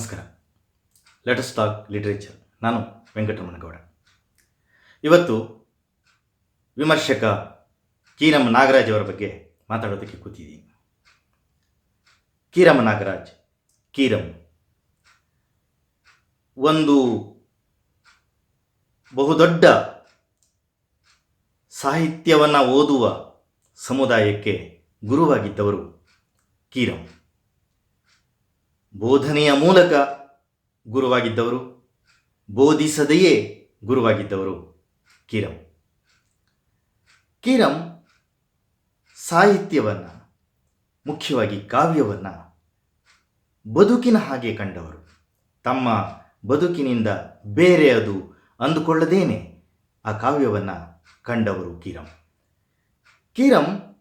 ನಮಸ್ಕಾರ. Lettuce talk literature ನಾನು ವೆಂಕಟರಮಣಗೌಡ. ಇವತ್ತು ವಿಮರ್ಶಕ ಕೀರಮ್ಮ ನಾಗರಾಜ್ ಅವರ ಬಗ್ಗೆ ಮಾತಾಡೋದಕ್ಕೆ ಕೂತಿದ್ದೀನಿ. ಕೀರಮ್ಮ ನಾಗರಾಜ್ ಕೀರಮ್ ಒಂದು ಬಹುದೊಡ್ಡ ಸಾಹಿತ್ಯವನ್ನು ಓದುವ ಸಮುದಾಯಕ್ಕೆ ಗುರುವಾಗಿದ್ದವರು ಕೀರಮ್ ಬೋಧನೆಯ ಮೂಲಕ ಗುರುವಾಗಿದ್ದವರು, ಬೋಧಿಸದೆಯೇ ಗುರುವಾಗಿದ್ದವರು ಕಿರಂ. ಕಿರಂ ಸಾಹಿತ್ಯವನ್ನು, ಮುಖ್ಯವಾಗಿ ಕಾವ್ಯವನ್ನು ಬದುಕಿನ ಹಾಗೆ ಕಂಡವರು. ತಮ್ಮ ಬದುಕಿನಿಂದ ಬೇರೆ ಅದು ಅಂದುಕೊಳ್ಳದೇನೆ ಆ ಕಾವ್ಯವನ್ನು ಕಂಡವರು ಕಿರಂ. ಕಿರಂ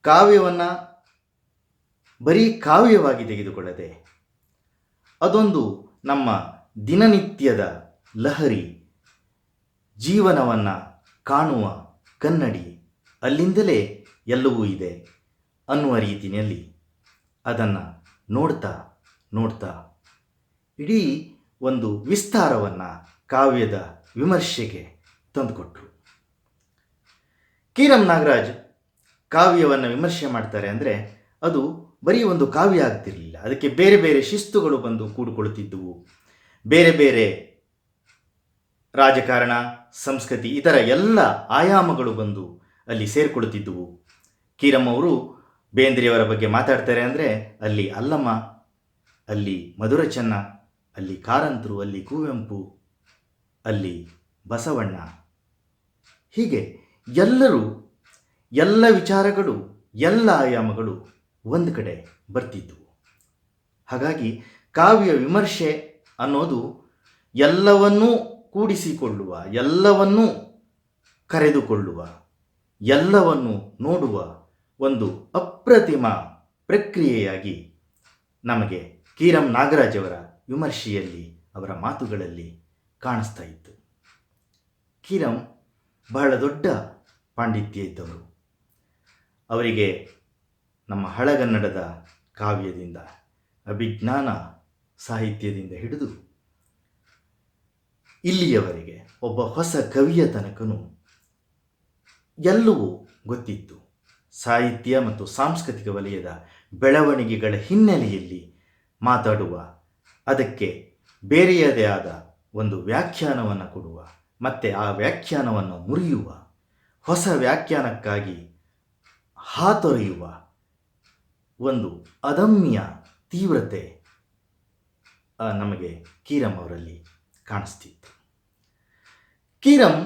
ಕಾವ್ಯವನ್ನು ಬರೀ ಕಾವ್ಯವಾಗಿ ತೆಗೆದುಕೊಳ್ಳದೆ ಅದೊಂದು ನಮ್ಮ ದಿನನಿತ್ಯದ ಲಹರಿ. ಜೀವನವನ್ನು ಕಾಣುವ ಕನ್ನಡಿ ಅಲ್ಲಿಂದಲೇ ಎಲ್ಲವೂ ಇದೆ ಅನ್ನುವ ರೀತಿಯಲ್ಲಿ ಅದನ್ನು ನೋಡ್ತಾ ನೋಡ್ತಾ ಇಡೀ ಒಂದು ವಿಸ್ತಾರವನ್ನು ಕಾವ್ಯದ ವಿಮರ್ಶೆಗೆ ತಂದುಕೊಟ್ರು. ಕೀರಂ ನಾಗರಾಜ್ ಕಾವ್ಯವನ್ನು ವಿಮರ್ಶೆ ಮಾಡ್ತಾರೆ ಅಂದರೆ ಅದು ಬರೀ ಒಂದು ಕಾವ್ಯ ಆಗ್ತಿರಲಿಲ್ಲ. ಅದಕ್ಕೆ ಬೇರೆ ಬೇರೆ ಶಿಸ್ತುಗಳು ಬಂದು ಕೂಡಿಕೊಳ್ಳುತ್ತಿದ್ದುವು ಬೇರೆ ಬೇರೆ ರಾಜಕಾರಣ, ಸಂಸ್ಕೃತಿ ಇತರ ಎಲ್ಲ ಆಯಾಮಗಳು ಬಂದು ಅಲ್ಲಿ ಸೇರಿಕೊಳ್ಳುತ್ತಿದ್ದುವು ಕೀರಮ್ಮವರು ಬೇಂದ್ರೆಯವರ ಬಗ್ಗೆ ಮಾತಾಡ್ತಾರೆ ಅಂದರೆ ಅಲ್ಲಿ ಅಲ್ಲಮ್ಮ, ಅಲ್ಲಿ ಮಧುರಚನ್ನ, ಅಲ್ಲಿ ಕಾರಂತರು, ಅಲ್ಲಿ ಕುವೆಂಪು, ಅಲ್ಲಿ ಬಸವಣ್ಣ. ಹೀಗೆ ಎಲ್ಲರೂ ಎಲ್ಲ ವಿಚಾರಗಳು, ಎಲ್ಲ ಆಯಾಮಗಳು ಒಂದು ಕಡೆ ಬರ್ತಿದ್ವು. ಹಾಗಾಗಿ ಕಾವ್ಯ ವಿಮರ್ಶೆ ಅನ್ನೋದು ಎಲ್ಲವನ್ನೂ ಕೂಡಿಸಿಕೊಳ್ಳುವ, ಎಲ್ಲವನ್ನೂ ಕರೆದುಕೊಳ್ಳುವ, ಎಲ್ಲವನ್ನು ನೋಡುವ ಒಂದು ಅಪ್ರತಿಮ ಪ್ರಕ್ರಿಯೆಯಾಗಿ ನಮಗೆ ಕೀರಂ ನಾಗರಾಜ್ ಅವರ ವಿಮರ್ಶೆಯಲ್ಲಿ, ಅವರ ಮಾತುಗಳಲ್ಲಿ ಕಾಣಿಸ್ತಾ ಇತ್ತು. ಕೀರಂ ಬಹಳ ದೊಡ್ಡ ಪಾಂಡಿತ್ಯ ಇದ್ದವರು. ಅವರಿಗೆ ನಮ್ಮ ಹಳಗನ್ನಡದ ಕಾವ್ಯದಿಂದ, ಅಭಿಜ್ಞಾನ ಸಾಹಿತ್ಯದಿಂದ ಹಿಡಿದು ಇಲ್ಲಿಯವರೆಗೆ ಒಬ್ಬ ಹೊಸ ಕವಿಯ ತನಕನೂ ಎಲ್ಲವೂ ಗೊತ್ತಿತ್ತು. ಸಾಹಿತ್ಯ ಮತ್ತು ಸಾಂಸ್ಕೃತಿಕ ವಲಯದ ಬೆಳವಣಿಗೆಗಳ ಹಿನ್ನೆಲೆಯಲ್ಲಿ ಮಾತಾಡುವ, ಅದಕ್ಕೆ ಬೇರೆಯದೇ ಆದ ಒಂದು ವ್ಯಾಖ್ಯಾನವನ್ನು ಕೊಡುವ, ಮತ್ತು ಆ ವ್ಯಾಖ್ಯಾನವನ್ನು ಮುರಿಯುವ, ಹೊಸ ವ್ಯಾಖ್ಯಾನಕ್ಕಾಗಿ ಹಾತೊರೆಯುವ ಒಂದು ಅದಮ್ಯ ತೀವ್ರತೆ ನಮಗೆ ಕೀರಂ ಅವರಲ್ಲಿ ಕಾಣಿಸ್ತಿತ್ತು. ಕೀರಂ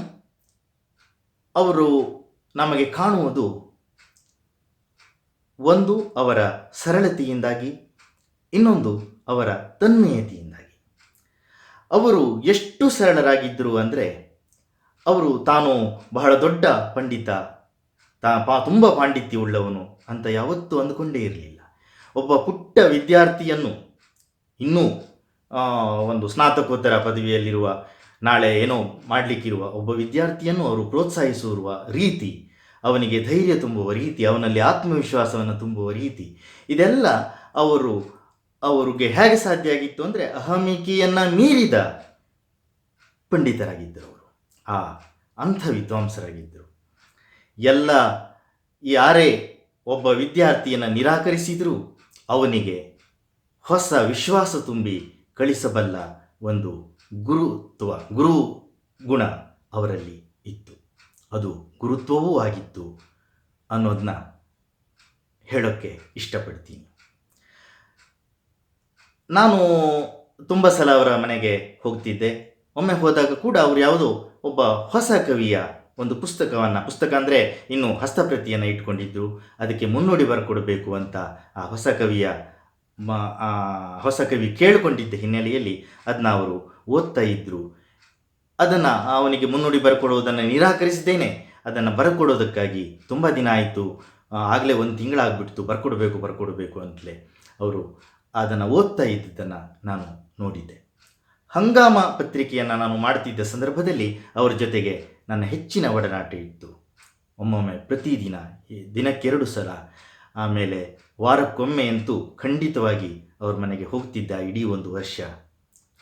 ಅವರು ನಮಗೆ ಕಾಣುವುದು ಒಂದು ಅವರ ಸರಳತೆಯಿಂದಾಗಿ, ಇನ್ನೊಂದು ಅವರ ತನ್ಮಯತೆಯಿಂದಾಗಿ. ಅವರು ಎಷ್ಟು ಸರಳರಾಗಿದ್ದರು ಅಂದರೆ, ಅವರು ತಾನು ಬಹಳ ದೊಡ್ಡ ಪಂಡಿತ ತಾ ಪಾ ತುಂಬ ಪಾಂಡಿತ್ಯ ಉಳ್ಳವನು ಅಂತ ಯಾವತ್ತೂ ಅಂದುಕೊಂಡೇ ಇರಲಿಲ್ಲ. ಒಬ್ಬ ಪುಟ್ಟ ವಿದ್ಯಾರ್ಥಿಯನ್ನು ಇನ್ನೂ ಒಂದು ಸ್ನಾತಕೋತ್ತರ ಪದವಿಯಲ್ಲಿರುವ, ನಾಳೆ ಏನೋ ಮಾಡಲಿಕ್ಕಿರುವ ಒಬ್ಬ ವಿದ್ಯಾರ್ಥಿಯನ್ನು ಅವರು ಪ್ರೋತ್ಸಾಹಿಸುವ ರೀತಿ, ಅವನಿಗೆ ಧೈರ್ಯ ತುಂಬುವ ರೀತಿ, ಅವನಲ್ಲಿ ಆತ್ಮವಿಶ್ವಾಸವನ್ನು ತುಂಬುವ ರೀತಿ, ಇದೆಲ್ಲ ಅವರು, ಅವರಿಗೆ ಹೇಗೆ ಸಾಧ್ಯ ಆಗಿತ್ತು ಅಂದರೆ ಅಹಮಿಕೆಯನ್ನು ಮೀರಿದ ಪಂಡಿತರಾಗಿದ್ದರು ಅವರು. ಆ ಅಂಥ ವಿದ್ವಾಂಸರಾಗಿದ್ದರು ಎಲ್ಲ ಯಾರೇ ಒಬ್ಬ ವಿದ್ಯಾರ್ಥಿಯನ್ನು ನಿರಾಕರಿಸಿದರೂ ಅವನಿಗೆ ಹೊಸ ವಿಶ್ವಾಸ ತುಂಬಿ ಕಳಿಸಬಲ್ಲ ಒಂದು ಗುರುತ್ವ, ಗುರು ಗುಣ ಅವರಲ್ಲಿ ಇತ್ತು. ಅದು ಗುರುತ್ವವೂ ಆಗಿತ್ತು ಅನ್ನೋದನ್ನ ಹೇಳೋಕ್ಕೆ ಇಷ್ಟಪಡ್ತೀನಿ. ನಾನು ತುಂಬ ಸಲ ಅವರ ಮನೆಗೆ ಹೋಗ್ತಿದ್ದೆ. ಒಮ್ಮೆ ಹೋದಾಗ ಕೂಡ ಅವರು ಯಾವುದೋ ಒಬ್ಬ ಹೊಸ ಕವಿಯ ಒಂದು ಪುಸ್ತಕವನ್ನು, ಪುಸ್ತಕ ಅಂದರೆ ಇನ್ನು ಹಸ್ತಪ್ರತಿಯನ್ನು ಇಟ್ಕೊಂಡಿದ್ದು, ಅದಕ್ಕೆ ಮುನ್ನುಡಿ ಬರ್ಕೊಡಬೇಕು ಅಂತ ಆ ಹೊಸ ಕವಿಯ ಮ ಹೊಸ ಕವಿ ಕೇಳಿಕೊಂಡಿದ್ದ ಹಿನ್ನೆಲೆಯಲ್ಲಿ ಅದನ್ನ ಅವರು ಓದ್ತಾ ಇದ್ದರು ಅದನ್ನು ಅವನಿಗೆ ಮುನ್ನುಡಿ ಬರ್ಕೊಡೋದನ್ನು ನಿರಾಕರಿಸಿದ್ದೇನೆ. ಅದನ್ನು ಬರ್ಕೊಡೋದಕ್ಕಾಗಿ ತುಂಬ ದಿನ ಆಯಿತು. ಆಗಲೇ ಒಂದು ತಿಂಗಳಾಗ್ಬಿಡ್ತು ಬರ್ಕೊಡಬೇಕು ಬರ್ಕೊಡಬೇಕು ಅಂತಲೇ ಅವರು ಅದನ್ನು ಓದ್ತಾ ಇದ್ದದ್ದನ್ನು ನಾನು ನೋಡಿದ್ದೆ. ಹಂಗಾಮ ಪತ್ರಿಕೆಯನ್ನು ನಾನು ಮಾಡ್ತಿದ್ದ ಸಂದರ್ಭದಲ್ಲಿ ಅವರ ಜೊತೆಗೆ ನನ್ನ ಹೆಚ್ಚಿನ ಒಡನಾಟ ಇತ್ತು. ಒಮ್ಮೊಮ್ಮೆ ಪ್ರತಿದಿನ ದಿನಕ್ಕೆರಡು ಸಲ, ಆಮೇಲೆ ವಾರಕ್ಕೊಮ್ಮೆ ಅಂತೂ ಖಂಡಿತವಾಗಿ ಅವ್ರ ಮನೆಗೆ ಹೋಗ್ತಿದ್ದ ಇಡೀ ಒಂದು ವರ್ಷ.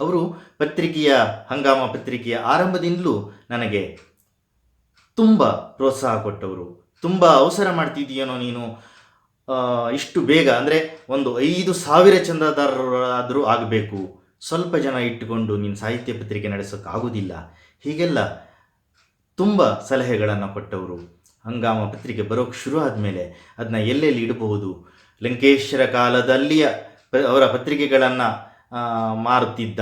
ಅವರು ಪತ್ರಿಕೆಯ, ಹಂಗಾಮ ಪತ್ರಿಕೆಯ ಆರಂಭದಿಂದಲೂ ನನಗೆ ತುಂಬ ಪ್ರೋತ್ಸಾಹ ಕೊಟ್ಟವರು. ತುಂಬ ಅವಸರ ಮಾಡ್ತಿದ್ದೀಯನೋ ನೀನು? ಇಷ್ಟು ಬೇಗ ಅಂದರೆ ಒಂದು ಐದು ಸಾವಿರ ಚಂದಾದಾರರಾದರೂ ಆಗಬೇಕು. ಸ್ವಲ್ಪ ಜನ ಇಟ್ಟುಕೊಂಡು ನೀನು ಸಾಹಿತ್ಯ ಪತ್ರಿಕೆ ನಡೆಸೋಕ್ಕಾಗೋದಿಲ್ಲ. ಹೀಗೆಲ್ಲ ತುಂಬ ಸಲಹೆಗಳನ್ನು ಕೊಟ್ಟವರು. ಹಂಗಾಮ ಪತ್ರಿಕೆ ಬರೋಕ್ಕೆ ಶುರು ಆದಮೇಲೆ ಅದನ್ನ ಎಲ್ಲೆಲ್ಲಿ ಇಡಬಹುದು? ಲಂಕೇಶ್ವರ ಕಾಲದಲ್ಲಿಯ ಅವರ ಪತ್ರಿಕೆಗಳನ್ನು ಮಾರುತ್ತಿದ್ದ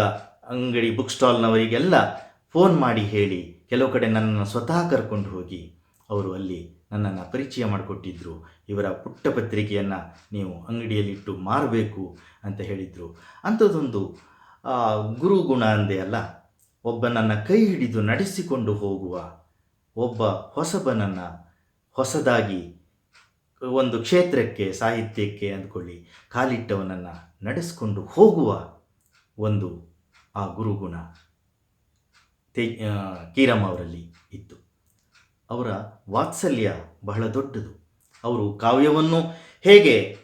ಅಂಗಡಿ ಬುಕ್ ಸ್ಟಾಲ್ನವರಿಗೆಲ್ಲ ಫೋನ್ ಮಾಡಿ ಹೇಳಿ ಕೆಲವು ಕಡೆ ನನ್ನನ್ನು ಸ್ವತಃ ಕರ್ಕೊಂಡು ಹೋಗಿ ಅವರು ಅಲ್ಲಿ ನನ್ನನ್ನು ಪರಿಚಯ ಮಾಡಿಕೊಟ್ಟಿದ್ದರು ಇವರ ಪುಟ್ಟ ಪತ್ರಿಕೆಯನ್ನು ನೀವು ಅಂಗಡಿಯಲ್ಲಿಟ್ಟು ಮಾರಬೇಕು ಅಂತ ಹೇಳಿದರು. ಅಂಥದ್ದೊಂದು ಗುರುಗುಣ ಅಂದೆ ಅಲ್ಲ. ಒಬ್ಬನನ್ನು ಕೈ ಹಿಡಿದು ನಡೆಸಿಕೊಂಡು ಹೋಗುವ ಒಬ್ಬ ಹೊಸಬನನ್ನು ಹೊಸದಾಗಿ ಒಂದು ಕ್ಷೇತ್ರಕ್ಕೆ, ಸಾಹಿತ್ಯಕ್ಕೆ ಅಂದ್ಕೊಳ್ಳಿ, ಕಾಲಿಟ್ಟವನನ್ನು ನಡೆಸಿಕೊಂಡು ಹೋಗುವ ಒಂದು ಆ ಗುರುಗುಣ ತೇ ಕೀರಮ್ಮ ಅವರಲ್ಲಿ ಇತ್ತು. ಅವರ ವಾತ್ಸಲ್ಯ ಬಹಳ ದೊಡ್ಡದು. ಅವರು ಕಾವ್ಯವನ್ನು ಹೇಗೆ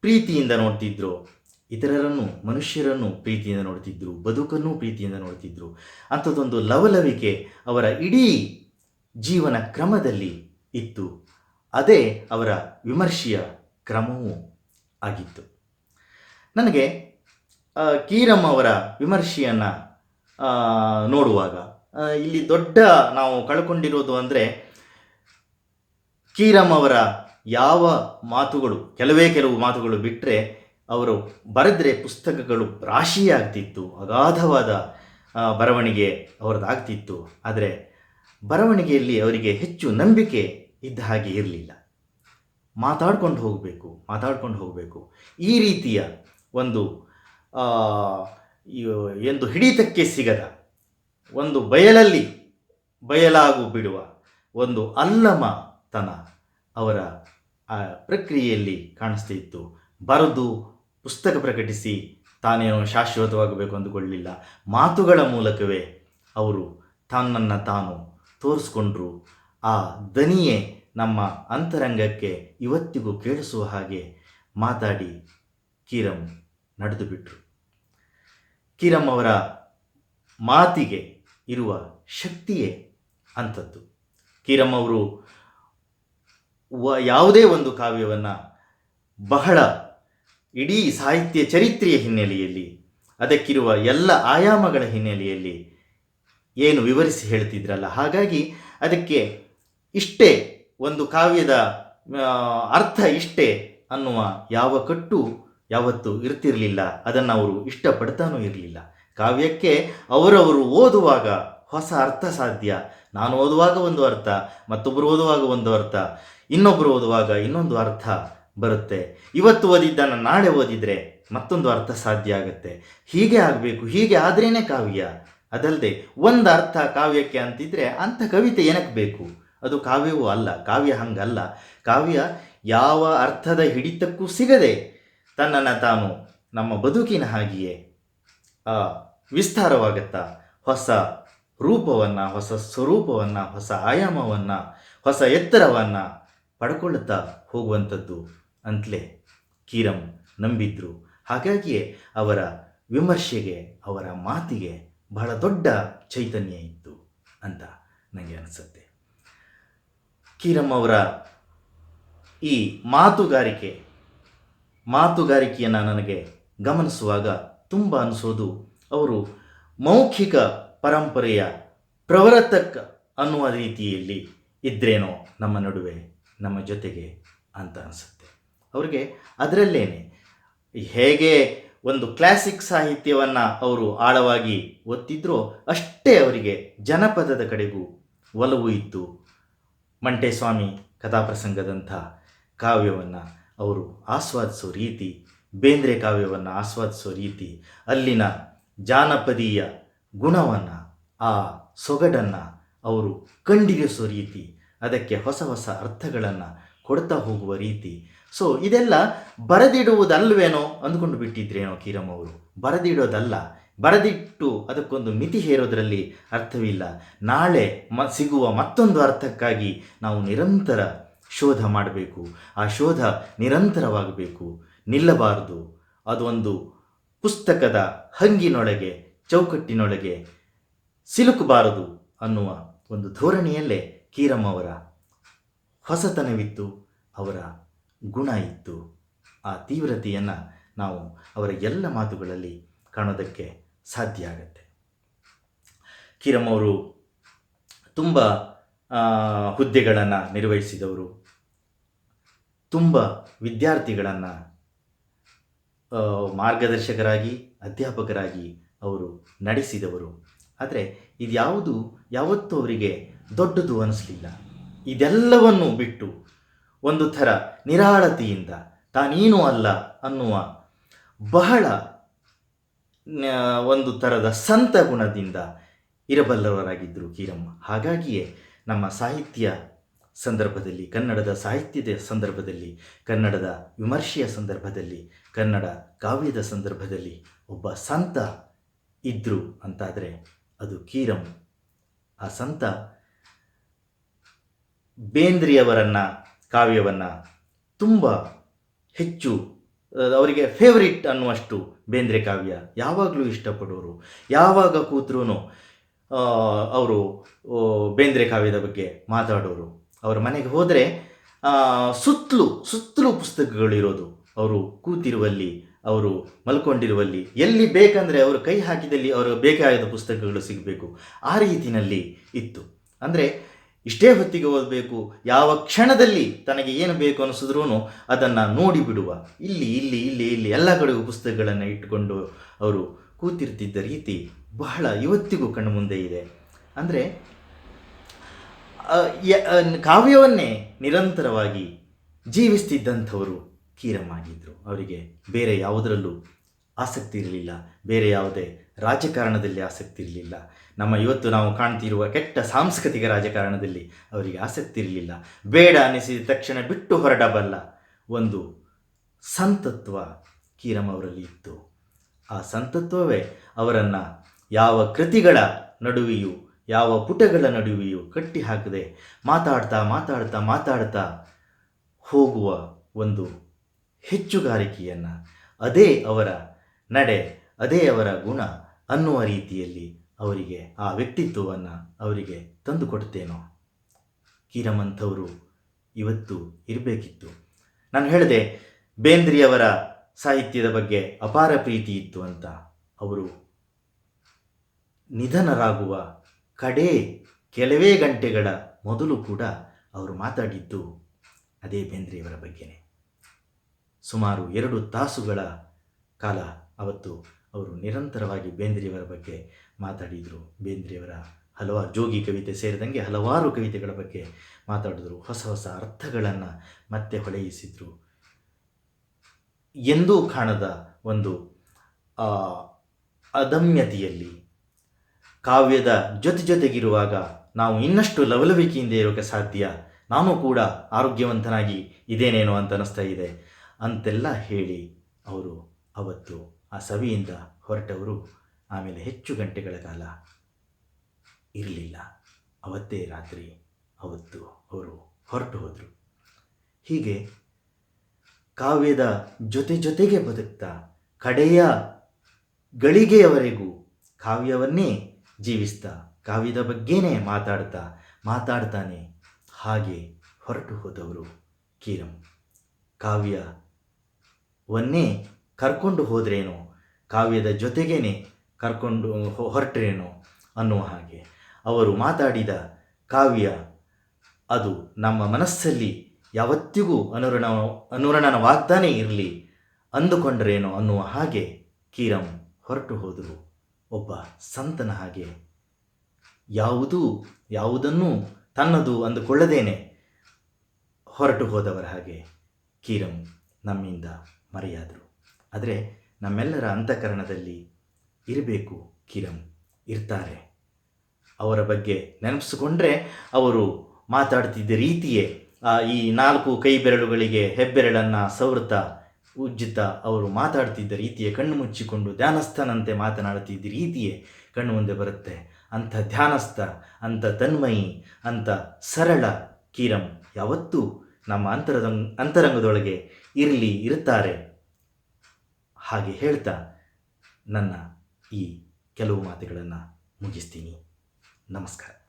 ಪ್ರೀತಿಯಿಂದ ನೋಡ್ತಿದ್ರು, ಇತರರನ್ನು, ಮನುಷ್ಯರನ್ನು ಪ್ರೀತಿಯಿಂದ ನೋಡ್ತಿದ್ರು, ಬದುಕನ್ನು ಪ್ರೀತಿಯಿಂದ ನೋಡ್ತಿದ್ರು, ಅಂಥದ್ದೊಂದು ಲವಲವಿಕೆ ಅವರ ಇಡೀ ಜೀವನ ಕ್ರಮದಲ್ಲಿ ಇತ್ತು. ಅದೇ ಅವರ ವಿಮರ್ಶೆಯ ಕ್ರಮವೂ ಆಗಿತ್ತು. ನನಗೆ ಕೀರಮ್ ಅವರ ವಿಮರ್ಶೆಯನ್ನು ನೋಡುವಾಗ ಇಲ್ಲಿ ದೊಡ್ಡ ನಾವು ಕಳ್ಕೊಂಡಿರೋದು ಅಂದರೆ ಕೀರಮ್ ಅವರ ಯಾವ ಮಾತುಗಳು, ಕೆಲವೇ ಕೆಲವು ಮಾತುಗಳು ಬಿಟ್ಟರೆ ಅವರು ಬರೆದ್ರೆ ಪುಸ್ತಕಗಳು ರಾಶಿಯಾಗ್ತಿತ್ತು, ಅಗಾಧವಾದ ಬರವಣಿಗೆ ಅವರದ್ದಾಗ್ತಿತ್ತು ಆದರೆ ಬರವಣಿಗೆಯಲ್ಲಿ ಅವರಿಗೆ ಹೆಚ್ಚು ನಂಬಿಕೆ ಇದ್ದ ಹಾಗೆ ಇರಲಿಲ್ಲ. ಮಾತಾಡ್ಕೊಂಡು ಹೋಗಬೇಕು ಮಾತಾಡ್ಕೊಂಡು ಹೋಗಬೇಕು. ಈ ರೀತಿಯ ಒಂದು ಎಂದು ಹಿಡಿತಕ್ಕೆ ಸಿಗದ, ಒಂದು ಬಯಲಲ್ಲಿ ಬಯಲಾಗು ಬಿಡುವ ಒಂದು ಅಲ್ಲಮತನ ಅವರ ಪ್ರಕ್ರಿಯೆಯಲ್ಲಿ ಕಾಣಿಸ್ತಾ ಇತ್ತು. ಬರೆದು ಪುಸ್ತಕ ಪ್ರಕಟಿಸಿ ತಾನೇನೋ ಶಾಶ್ವತವಾಗಬೇಕು ಅಂದುಕೊಳ್ಳಲಿಲ್ಲ. ಮಾತುಗಳ ಮೂಲಕವೇ ಅವರು ತನ್ನನ್ನು ತಾನು ತೋರಿಸ್ಕೊಂಡ್ರು. ಆ ದನಿಯೇ ನಮ್ಮ ಅಂತರಂಗಕ್ಕೆ ಇವತ್ತಿಗೂ ಕೇಳಿಸುವ ಹಾಗೆ ಮಾತಾಡಿ ಕಿರಮ್ ನಡೆದು ಬಿಟ್ರು. ಅವರ ಮಾತಿಗೆ ಇರುವ ಶಕ್ತಿಯೇ ಅಂಥದ್ದು. ಕಿರಮ್ ಅವರು ಯಾವುದೇ ಒಂದು ಕಾವ್ಯವನ್ನು ಬಹಳ ಇಡೀ ಸಾಹಿತ್ಯ ಚರಿತ್ರೆಯ ಹಿನ್ನೆಲೆಯಲ್ಲಿ, ಅದಕ್ಕಿರುವ ಎಲ್ಲ ಆಯಾಮಗಳ ಹಿನ್ನೆಲೆಯಲ್ಲಿ ಏನು ವಿವರಿಸಿ ಹೇಳ್ತಿದ್ರಲ್ಲ. ಹಾಗಾಗಿ ಅದಕ್ಕೆ ಇಷ್ಟೇ ಒಂದು ಕಾವ್ಯದ ಅರ್ಥ ಇಷ್ಟೇ ಅನ್ನುವ ಯಾವ ಕಟ್ಟು ಯಾವತ್ತೂ ಇರ್ತಿರಲಿಲ್ಲ. ಅದನ್ನು ಅವರು ಇಷ್ಟಪಡ್ತಾನೂ ಇರಲಿಲ್ಲ. ಕಾವ್ಯಕ್ಕೆ ಅವರವರು ಓದುವಾಗ ಹೊಸ ಅರ್ಥ ಸಾಧ್ಯ. ನಾನು ಓದುವಾಗ ಒಂದು ಅರ್ಥ ಮತ್ತೊಬ್ಬರು ಓದುವಾಗ ಒಂದು ಅರ್ಥ ಇನ್ನೊಬ್ಬರು ಓದುವಾಗ ಇನ್ನೊಂದು ಅರ್ಥ ಬರುತ್ತೆ. ಇವತ್ತು ಓದಿದ್ದನ್ನು ನಾಳೆ ಓದಿದರೆ ಮತ್ತೊಂದು ಅರ್ಥ ಸಾಧ್ಯ ಆಗುತ್ತೆ. ಹೀಗೆ ಆಗಬೇಕು, ಹೀಗೆ ಆದ್ರೇ ಕಾವ್ಯ. ಅದಲ್ಲದೆ ಒಂದು ಅರ್ಥ ಕಾವ್ಯಕ್ಕೆ ಅಂತಿದ್ರೆ ಅಂಥ ಕವಿತೆ ಏನಕ್ಕೆ ಬೇಕು? ಅದು ಕಾವ್ಯವೂ ಅಲ್ಲ, ಕಾವ್ಯ ಹಂಗಲ್ಲ. ಕಾವ್ಯ ಯಾವ ಅರ್ಥದ ಹಿಡಿತಕ್ಕೂ ಸಿಗದೆ ತನ್ನನ್ನು ತಾನು ನಮ್ಮ ಬದುಕಿನ ಹಾಗೆಯೇ ವಿಸ್ತಾರವಾಗುತ್ತಾ ಹೊಸ ರೂಪವನ್ನು, ಹೊಸ ಸ್ವರೂಪವನ್ನು, ಹೊಸ ಆಯಾಮವನ್ನು, ಹೊಸ ಎತ್ತರವನ್ನು ಪಡ್ಕೊಳ್ಳುತ್ತಾ ಹೋಗುವಂಥದ್ದು ಅಂತಲೇ ಕೀರಂ ನಂಬಿದ್ರು. ಹಾಗಾಗಿಯೇ ಅವರ ವಿಮರ್ಶೆಗೆ, ಅವರ ಮಾತಿಗೆ ಬಹಳ ದೊಡ್ಡ ಚೈತನ್ಯ ಇತ್ತು ಅಂತ ನನಗೆ ಅನಿಸುತ್ತೆ. ಕಿರಮ್ ಅವರ ಈ ಮಾತುಗಾರಿಕೆ, ಮಾತುಗಾರಿಕೆಯನ್ನು ನನಗೆ ಗಮನಿಸುವಾಗ ತುಂಬ ಅನಿಸೋದು ಅವರು ಮೌಖಿಕ ಪರಂಪರೆಯ ಪ್ರವರ್ತಕ ಅನ್ನುವ ರೀತಿಯಲ್ಲಿ ಇದ್ರೇನೋ ನಮ್ಮ ನಡುವೆ ನಮ್ಮ ಜೊತೆಗೆ ಅಂತ ಅನಿಸುತ್ತೆ. ಅವರಿಗೆ ಅದರಲ್ಲೇನೆ, ಹೇಗೆ ಒಂದು ಕ್ಲಾಸಿಕ್ ಸಾಹಿತ್ಯವನ್ನು ಅವರು ಆಳವಾಗಿ ಒತ್ತಿದ್ರೋ ಅಷ್ಟೇ ಅವರಿಗೆ ಜನಪದದ ಕಡೆಗೂ ಒಲವು ಇತ್ತು. ಮಂಟೇಸ್ವಾಮಿ ಕಥಾಪ್ರಸಂಗದಂಥ ಕಾವ್ಯವನ್ನು ಅವರು ಆಸ್ವಾದಿಸೋ ರೀತಿ, ಬೇಂದ್ರೆ ಕಾವ್ಯವನ್ನು ಆಸ್ವಾದಿಸೋ ರೀತಿ ಅಲ್ಲಿನ ಜಾನಪದೀಯ ಗುಣವನ್ನು, ಆ ಸೊಗಡನ್ನು ಅವರು ಕಂಡಿರಿಸೋ ರೀತಿ, ಅದಕ್ಕೆ ಹೊಸ ಹೊಸ ಅರ್ಥಗಳನ್ನು ಕೊಡ್ತಾ ಹೋಗುವ ರೀತಿ. ಸೊ ಇದೆಲ್ಲ ಬರೆದಿಡುವುದಲ್ವೇನೋ ಅಂದ್ಕೊಂಡು ಬಿಟ್ಟಿದ್ರೇನೋ ಕೀರಮ್ ಅವರು? ಬರೆದಿಡೋದಲ್ಲ. ಬರೆದಿಟ್ಟು ಅದಕ್ಕೊಂದು ಮಿತಿ ಹೇರೋದ್ರಲ್ಲಿ ಅರ್ಥವಿಲ್ಲ. ನಾಳೆ ಮ, ಸಿಗುವ ಮತ್ತೊಂದು ಅರ್ಥಕ್ಕಾಗಿ ನಾವು ನಿರಂತರ ಶೋಧ ಮಾಡಬೇಕು. ಆ ಶೋಧ ನಿರಂತರವಾಗಬೇಕು. ನಿಲ್ಲಬಾರದು. ಅದು ಒಂದು ಪುಸ್ತಕದ ಹಂಗಿನೊಳಗೆ, ಚೌಕಟ್ಟಿನೊಳಗೆ ಸಿಲುಕಬಾರದು ಅನ್ನುವ ಒಂದು ಧೋರಣೆಯಲ್ಲೇ ಕೀರಮ್ ಅವರ ಹೊಸತನವಿತ್ತು, ಅವರ ಗುಣ ಇತ್ತು. ಆ ತೀವ್ರತೆಯನ್ನು ನಾವು ಅವರ ಎಲ್ಲ ಮಾತುಗಳಲ್ಲಿ ಕಾಣೋದಕ್ಕೆ ಸಾಧ್ಯ ಆಗುತ್ತೆ. ಕಿರಮ್ ಅವರು ತುಂಬ ಹುದ್ದೆಗಳನ್ನು ನಿರ್ವಹಿಸಿದವರು. ತುಂಬ ವಿದ್ಯಾರ್ಥಿಗಳನ್ನು ಮಾರ್ಗದರ್ಶಕರಾಗಿ, ಅಧ್ಯಾಪಕರಾಗಿ ಅವರು ನಡೆಸಿದವರು. ಆದರೆ ಇದ್ಯಾವುದು, ಯಾವತ್ತೂ ಅವರಿಗೆ ದೊಡ್ಡದು ಅನಿಸಲಿಲ್ಲ. ಇದೆಲ್ಲವನ್ನು ಬಿಟ್ಟು ಒಂದು ಥರ ನಿರಾಳತೆಯಿಂದ ತಾನೇನೂ ಅಲ್ಲ ಅನ್ನುವ ಬಹಳ ಒಂದು ಥರದ ಸಂತ ಗುಣದಿಂದ ಇರಬಲ್ಲವರಾಗಿದ್ದರು ಕೀರಮ್ಮ. ಹಾಗಾಗಿಯೇ ನಮ್ಮ ಸಾಹಿತ್ಯ ಸಂದರ್ಭದಲ್ಲಿ, ಕನ್ನಡದ ಸಾಹಿತ್ಯದ ಸಂದರ್ಭದಲ್ಲಿ, ಕನ್ನಡದ ವಿಮರ್ಶೆಯ ಸಂದರ್ಭದಲ್ಲಿ, ಕನ್ನಡ ಕಾವ್ಯದ ಸಂದರ್ಭದಲ್ಲಿ ಒಬ್ಬ ಸಂತ ಇದ್ದರು ಅಂತಾದರೆ ಅದು ಕೀರಮ್ ಆ ಸಂತ ಬೇಂದ್ರಿಯವರನ್ನು, ಕಾವ್ಯವನ್ನು ತುಂಬ ಹೆಚ್ಚು ಅವರಿಗೆ ಫೇವರಿಟ್ ಅನ್ನುವಷ್ಟು ಬೇಂದ್ರೆ ಕಾವ್ಯ ಯಾವಾಗಲೂ ಇಷ್ಟಪಡೋರು. ಯಾವಾಗ ಕೂತ್ರೂ ಅವರು ಬೇಂದ್ರೆ ಕಾವ್ಯದ ಬಗ್ಗೆ ಮಾತಾಡೋರು. ಅವರ ಮನೆಗೆ ಹೋದರೆ ಸುತ್ತಲೂ ಸುತ್ತಲೂ ಪುಸ್ತಕಗಳಿರೋದು. ಅವರು ಕೂತಿರುವಲ್ಲಿ, ಅವರು ಮಲ್ಕೊಂಡಿರುವಲ್ಲಿ, ಎಲ್ಲಿ ಬೇಕಂದರೆ ಅವರು ಕೈ ಹಾಕಿದಲ್ಲಿ ಅವರು ಬೇಕಾದ ಪುಸ್ತಕಗಳು ಸಿಗಬೇಕು. ಆ ರೀತಿಯಲ್ಲಿ ಇತ್ತು. ಅಂದರೆ ಇಷ್ಟೇ ಹೊತ್ತಿಗೆ ಓದಬೇಕು. ಯಾವ ಕ್ಷಣದಲ್ಲಿ ತನಗೆ ಏನು ಬೇಕು ಅನಿಸಿದ್ರೂ ಅದನ್ನು ನೋಡಿಬಿಡುವ ಇಲ್ಲಿ ಇಲ್ಲಿ ಇಲ್ಲಿ ಇಲ್ಲಿ ಎಲ್ಲ ಕಡೆಗೂ ಪುಸ್ತಕಗಳನ್ನು ಇಟ್ಟುಕೊಂಡು ಅವರು ಕೂತಿರ್ತಿದ್ದ ರೀತಿ ಬಹಳ ಇವತ್ತಿಗೂ ಕಣ್ಣು ಮುಂದೆ ಇದೆ. ಅಂದರೆ ಕಾವ್ಯವನ್ನೇ ನಿರಂತರವಾಗಿ ಜೀವಿಸ್ತಿದ್ದಂಥವರು ಕೀರಮಾಗಿದ್ದರು ಅವರಿಗೆ ಬೇರೆ ಯಾವುದರಲ್ಲೂ ಆಸಕ್ತಿ ಇರಲಿಲ್ಲ. ಬೇರೆ ಯಾವುದೇ ರಾಜಕಾರಣದಲ್ಲಿ ಆಸಕ್ತಿ ಇರಲಿಲ್ಲ. ನಮ್ಮ ಇವತ್ತು ನಾವು ಕಾಣ್ತಿರುವ ಕೆಟ್ಟ ಸಾಂಸ್ಕೃತಿಕ ರಾಜಕಾರಣದಲ್ಲಿ ಅವರಿಗೆ ಆಸಕ್ತಿ ಇರಲಿಲ್ಲ. ಬೇಡ ಅನಿಸಿದ ತಕ್ಷಣ ಬಿಟ್ಟು ಹೊರಡಬಲ್ಲ ಒಂದು ಸಂತತ್ವ ಕೀರಮ್ ಅವರಲ್ಲಿ ಇತ್ತು. ಆ ಸಂತತ್ವವೇ ಅವರನ್ನು ಯಾವ ಕೃತಿಗಳ ನಡುವೆಯೂ, ಯಾವ ಪುಟಗಳ ನಡುವೆಯೂ ಕಟ್ಟಿ ಹಾಕದೆ ಮಾತಾಡ್ತಾ ಮಾತಾಡ್ತಾ ಮಾತಾಡ್ತಾ ಹೋಗುವ ಒಂದು ಹೆಚ್ಚುಗಾರಿಕೆಯನ್ನು, ಅದೇ ಅವರ ನಡೆ, ಅದೇ ಅವರ ಗುಣ ಅನ್ನುವ ರೀತಿಯಲ್ಲಿ ಅವರಿಗೆ, ಆ ವ್ಯಕ್ತಿತ್ವವನ್ನು ಅವರಿಗೆ ತಂದುಕೊಡ್ತೇನೋ? ಕೀರಮಂಥವರು ಇವತ್ತು ಇರಬೇಕಿತ್ತು. ನಾನು ಹೇಳಿದೆ ಬೇಂದ್ರಿಯವರ ಸಾಹಿತ್ಯದ ಬಗ್ಗೆ ಅಪಾರ ಪ್ರೀತಿ ಇತ್ತು ಅಂತ ಅವರು ನಿಧನರಾಗುವ ಕಡೇ ಕೆಲವೇ ಗಂಟೆಗಳ ಮೊದಲು ಕೂಡ ಅವರು ಮಾತಾಡಿದ್ದು ಅದೇ ಬೇಂದ್ರೆಯವರ ಬಗ್ಗೆನೇ. ಸುಮಾರು ಎರಡು ತಾಸುಗಳ ಕಾಲ ಅವತ್ತು ಅವರು ನಿರಂತರವಾಗಿ ಬೇಂದ್ರೆಯವರ ಬಗ್ಗೆ ಮಾತಾಡಿದರು. ಬೇಂದ್ರೆಯವರ ಹಲವಾರು ಜೋಗಿ ಕವಿತೆ ಸೇರಿದಂಗೆ ಹಲವಾರು ಕವಿತೆಗಳ ಬಗ್ಗೆ ಮಾತಾಡಿದ್ರು. ಹೊಸ ಹೊಸ ಅರ್ಥಗಳನ್ನು ಮತ್ತೆ ಹೊಳೆಯಿಸಿದರು. ಎಂದೂ ಕಾಣದ ಒಂದು ಅದಮ್ಯತೆಯಲ್ಲಿ ಕಾವ್ಯದ ಜೊತೆ ಜೊತೆಗಿರುವಾಗ ನಾವು ಇನ್ನಷ್ಟು ಲವಲವಿಕೆಯಿಂದ ಇರೋಕ್ಕೆ ಸಾಧ್ಯ? ನಾನು ಕೂಡ ಆರೋಗ್ಯವಂತನಾಗಿ ಇದೇನೇನೋ ಅಂತ ಅನ್ನಿಸ್ತಾ ಇದೆ ಅಂತೆಲ್ಲ ಹೇಳಿ ಅವರು ಅವತ್ತು ಆ ಸವಿಯಿಂದ ಹೊರಟವರು ಆಮೇಲೆ ಹೆಚ್ಚು ಗಂಟೆಗಳ ಕಾಲ ಇರಲಿಲ್ಲ. ಅವತ್ತೇ ರಾತ್ರಿ ಅವತ್ತು ಅವರು ಹೊರಟು ಹೋದರು. ಹೀಗೆ ಕಾವ್ಯದ ಜೊತೆ ಜೊತೆಗೆ ಬದುಕ್ತಾ ಕಡೆಯ ಗಳಿಗೆಯವರೆಗೂ ಕಾವ್ಯವನ್ನೇ ಜೀವಿಸ್ತಾ ಕಾವ್ಯದ ಬಗ್ಗೆನೇ ಮಾತಾಡ್ತಾ ಮಾತಾಡ್ತಾನೆ ಹಾಗೆ ಹೊರಟು ಹೋದವರು ಕೀರಂ. ಕಾವ್ಯವನ್ನೇ ಕರ್ಕೊಂಡು ಹೋದ್ರೇನೋ ಕಾವ್ಯದ ಜೊತೆಗೇನೆ ಕರ್ಕೊಂಡು ಹೊರಟ್ರೇನು ಅನ್ನುವ ಹಾಗೆ. ಅವರು ಮಾತಾಡಿದ ಕಾವ್ಯ, ಅದು ನಮ್ಮ ಮನಸ್ಸಲ್ಲಿ ಯಾವತ್ತಿಗೂ ಅನುರಣ ಅನುರಣನವಾಗ್ತಾನೇ ಇರಲಿ ಅಂದುಕೊಂಡ್ರೇನೋ ಅನ್ನುವ ಹಾಗೆ ಕೀರಂ ಹೊರಟು ಹೋದರು. ಒಬ್ಬ ಸಂತನ ಹಾಗೆ. ಯಾವುದೂ, ಯಾವುದನ್ನೂ ತನ್ನದು ಅಂದುಕೊಳ್ಳದೇನೆ ಹೊರಟು ಹೋದವರ ಹಾಗೆ ಕೀರಂ ನಮ್ಮಿಂದ ಮರೆಯಾದರು. ಆದರೆ ನಮ್ಮೆಲ್ಲರ ಅಂತಃಕರಣದಲ್ಲಿ ಇರಬೇಕು, ಕಿರಂ. ಇರ್ತಾರೆ. ಅವರ ಬಗ್ಗೆ ನೆನಪಿಸಿಕೊಂಡ್ರೆ ಅವರು ಮಾತಾಡ್ತಿದ್ದ ರೀತಿಯೇ ಈ ನಾಲ್ಕು ಕೈ ಬೆರಳುಗಳಿಗೆ ಹೆಬ್ಬೆರಳನ್ನು ಸವೃತ ಉಜ್ಜಿತ ಅವರು ಮಾತಾಡ್ತಿದ್ದ ರೀತಿಯೇ ಕಣ್ಣು ಮುಚ್ಚಿಕೊಂಡು ಧ್ಯಾನಸ್ಥನಂತೆ ಮಾತನಾಡುತ್ತಿದ್ದ ರೀತಿಯೇ ಕಣ್ಣು ಮುಂದೆ ಬರುತ್ತೆ. ಅಂಥ ಧ್ಯಾನಸ್ಥ, ಅಂಥ ತನ್ಮಯಿ, ಅಂಥ ಸರಳ ಕಿರಂ ಯಾವತ್ತೂ ನಮ್ಮ ಅಂತರದ, ಅಂತರಂಗದೊಳಗೆ ಇರಲಿ, ಇರುತ್ತಾರೆ. ಹಾಗೆ ಹೇಳ್ತಾ ನನ್ನ ಈ ಕೆಲವು ಮಾತುಗಳನ್ನು ಮುಗಿಸ್ತೀನಿ. ನಮಸ್ಕಾರ.